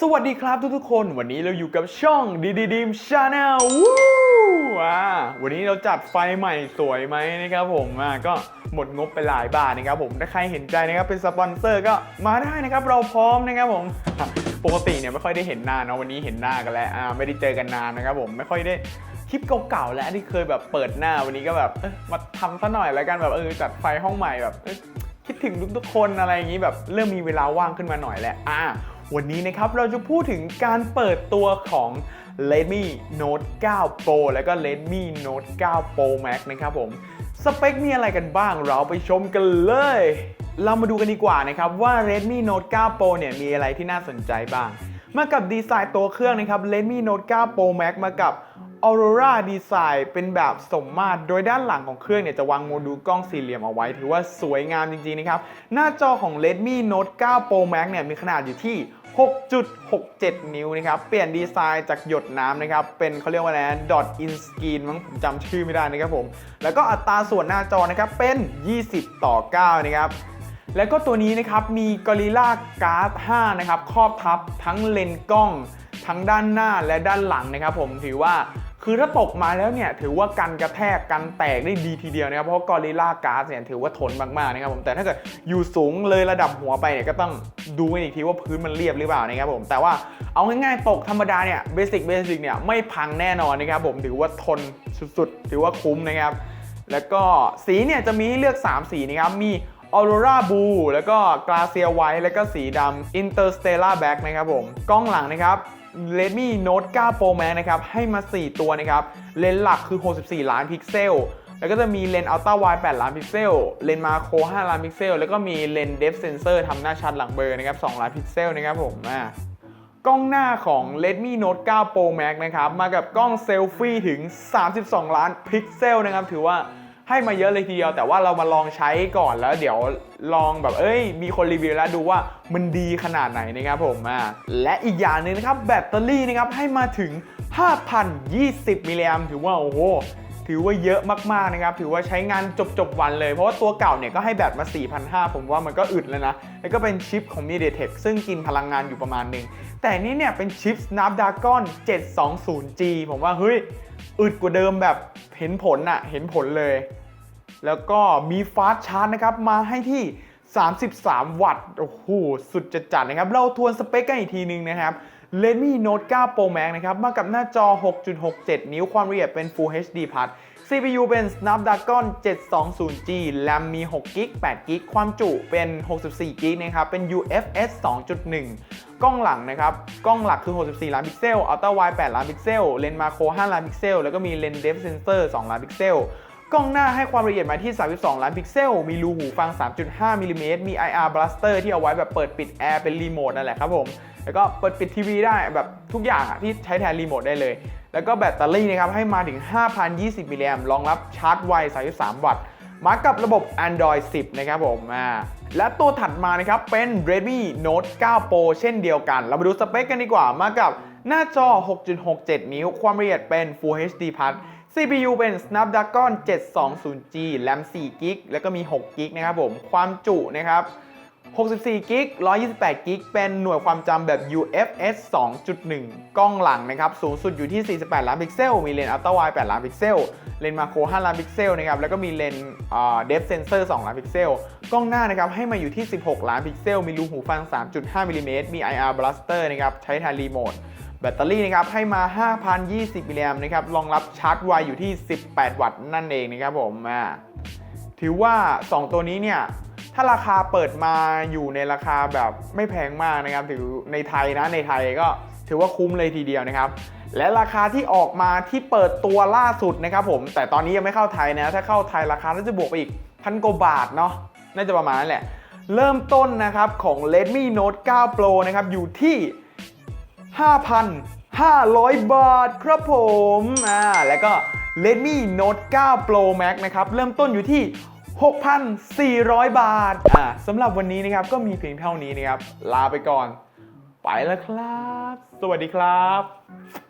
สวัสดีครับทุกๆคน วันนี้เราอยู่กับช่องดีดีดีมชาแนลวู้อ่าวันนี้เราจัดไฟใหม่สวยไหมนะครับผมอ่าก็หมดงบไปหลายบาทนะครับผมถ้าใครเห็นใจนะครับเป็นสปอนเซอร์ก็มาได้นะครับเราพร้อมนะครับผมปกติเนี่ยไม่ค่อยได้เห็นหน้าเนาะวันนี้เห็นหน้ากันแล้วอ่าไม่ได้เจอกันนานนะครับผมไม่ค่อยได้คลิปเก่าๆแล้วที่เคยแบบเปิดหน้าวันนี้ก็แบบมาทำซะหน่อยแล้วกันแบบเออจัดไฟห้องใหม่แบบคิดถึงทุกๆคนอะไรอย่างนี้แบบเริ่มมีเวลาว่างขึ้นมาหน่อยแหละอ่า วันนี้นะครับเราจะพูดถึงการเปิดตัวของ Redmi Note 9 Pro แล้วก็ Redmi Note 9 Pro Max นะครับผม สเปคมีอะไรกันบ้างเราไปชมกันเลย เรามาดูกันดีกว่านะครับว่า Redmi Note 9 Pro เนี่ยมีอะไรที่น่าสนใจบ้าง มากับดีไซน์ตัวเครื่องนะครับ Redmi Note 9 Pro Max มากับ Aurora Design เป็นแบบสมมาตร โดยด้านหลังของเครื่องเนี่ยจะวางโมดูลกล้องสี่เหลี่ยมเอาไว้ ถือว่าสวยงามจริงๆนะครับ หน้าจอของ Redmi Note 9 Pro Max เนี่ยมีขนาดอยู่ที่ 6.67 นิ้วนะครับ เปลี่ยนดีไซน์จากหยดน้ำนะครับ เป็นเขาเรียกว่าอะไรนะ dot in screen มั้งผมจำชื่อไม่ได้นะครับผม แล้วก็อัตราส่วนหน้าจอนะครับเป็น 20 ต่อ 9 นะครับแล้วก็ตัวนี้นะครับมี Gorilla Glass 5 นะครับครอบทับทั้งเลนส์กล้อง ทั้งด้านหน้าและด้านหลังนะครับผมถือว่า คือถ้าตกมาแล้วเนี่ยถือว่ากันกระแทกกันแตกได้ดีทีเดียวนะครับเพราะ Gorilla Glass เนี่ยถือว่าทนมากๆนะครับผมแต่ถ้าเกิดอยู่สูงเลยระดับหัวไปเนี่ยก็ต้องดูกันอีกทีว่าพื้นมันเรียบหรือเปล่านะครับผมแต่ว่าเอาง่ายๆตกธรรมดาเนี่ยเบสิกเบสิกเนี่ยไม่พังแน่นอนนะครับผมถือว่าทนสุดๆถือว่าคุ้มนะครับแล้วก็สีเนี่ยจะมีให้เลือก 3 สีนะครับมี Aurora Blue แล้วก็ Glacier White แล้วก็สีดำ Interstellar Black นะครับผมกล้องหลังนะครับ Redmi Note 9 Pro Max นะครับ ให้มา 4 ตัวนะครับ เลนส์หลักคือ 64 ล้านพิกเซล แล้วก็จะมีเลนส์ Ultra Wide 8 ล้านพิกเซล เลนส์มาโคร5ล้านพิกเซล แล้วก็มีเลนส์ Depth Sensor ทำหน้าชัดหลังเบอร์นะครับ 2 ล้านพิกเซลนะครับผมอ่ากล้องหน้าของ Redmi Note 9 Pro Max นะครับ มากับกล้องเซลฟี่ถึง 32 ล้านพิกเซลนะครับ ถือว่า ให้มาเยอะเลยทีเดียว แต่ว่าเรามาลองใช้ก่อนแล้วเดี๋ยวลองแบบเอ้ย มีคนรีวิวแล้วดูว่ามันดีขนาดไหนนะครับผมอ่าและอีกอย่างหนึ่งนะครับแบตเตอรี่นะครับให้มาถึง 5,020มิลลิแอมถือว่าโอ้โหถือว่าเยอะมากๆนะครับ ถือว่าใช้งานจบจบๆวันเลย เพราะว่าตัวเก่าเนี่ยก็ให้แบตมา 4,500 ผมว่ามันก็อึดแล้วนะ แล้วก็เป็นชิปของ MediaTek ซึ่งกินพลังงานอยู่ประมาณหนึ่ง แต่นี่เนี่ยเป็นชิป Snapdragon 720G ผมว่าเฮ้ย อึดกว่าเดิมแบบ เห็นผลอะเห็นผลเลย แล้วก็มีฟาสชาร์จนะครับ มาให้ที่ 33 วัตต์ โอ้โห สุดจะจัดนะครับ เราทวนสเปคกันอีกทีนึงนะครับ Redmi Note 9 Pro Max นะครับ มากับหน้าจอ 6.67 นิ้วความละเอียดเป็น Full HD Plus CPU เป็น Snapdragon 720G RAM มี6 g b 8 g b ความจุเป็น64 g b นะครับ เป็น UFS 2.1 กล้องหลังนะครับ กล้องหลักคือ 64 ล้านพิกเซล Ultra Wide 8 ล้านพิกเซล เลนส์มาโคร 5 ล้านพิกเซล แล้วก็มีเลนส์ Depth Sensor 2 ล้านพิกเซลกล้องหน้าให้ความละเอียดมาที่ 32 ล้านพิกเซล มีรูหูฟัง 3.5 มิลลิเมตร มี IR Blaster ที่เอาไว้แบบเปิดปิดแอร์เป็นรีโมทนั่นแหละครับผม แล้วก็เปิดปิดทีวีได้แบบทุกอย่างอะที่ใช้แทนรีโมทได้เลย แล้วก็แบตเตอรี่นะครับให้มาถึง 5,020 มิลลิแอมรองรับชาร์จไว 33 วัตต์มากับระบบ Android 10 นะครับผมอ่าและตัวถัดมานะครับเป็น Redmi Note 9 Pro เช่นเดียวกัน เรามาดูสเปคกันดีกว่ามากับหน้าจอ 6.67 นิ้ว ความละเอียดเป็น Full HD Plus CPU เป็น Snapdragon 720G RAM 4 g b แล้วก็มี 6 g b นะครับผม ความจุนะครับ 64 g b 128 g b เป็นหน่วยความจำแบบ UFS 2.1 กล้องหลังนะครับ สูงสุดอยู่ที่ 48 ล้านพิกเซล มีเลนส์ Ultra Wide 8ล้านพิกเซล เลนส์มาโคร 5 ล้านพิกเซลนะครับ แล้วก็มีเลนส์อ่า Depth Sensor 2ล้านพิกเซล กล้องหน้านะครับ ให้มาอยู่ที่ 16 ล้านพิกเซล มีรูหูฟัง 3.5มิลลิเมตร มี IR Blaster นะครับ ใช้แทนรีโมท แบตเตอรี่นะครับ ให้มา 5,020มิลลิแอมนะครับ รองรับชาร์จไวอยู่ที่ 18 วัตต์นั่นเองนะครับผม ถือว่า 2 ตัวนี้เนี่ย ถ้าราคาเปิดมาอยู่ในราคาแบบไม่แพงมากนะครับถือในไทยนะในไทยก็ถือว่าคุ้มเลยทีเดียวนะครับ และราคาที่ออกมาที่เปิดตัวล่าสุดนะครับผม แต่ตอนนี้ยังไม่เข้าไทยนะ ถ้าเข้าไทยราคาน่าจะบวกไปอีกพันกว่าบาทเนาะน่าจะประมาณนั้นแหละ เริ่มต้นนะครับของ Redmi Note 9 Pro นะครับอยู่ที่ 5,500 บาทครับผมอ่าแล้วก็ Redmi Note 9 Pro Max นะครับเริ่มต้นอยู่ที่ 6,400 บาท อ่าสำหรับวันนี้นะครับก็มีเพียงเท่านี้นะครับ ลาไปก่อน ไปแล้วครับ สวัสดีครับ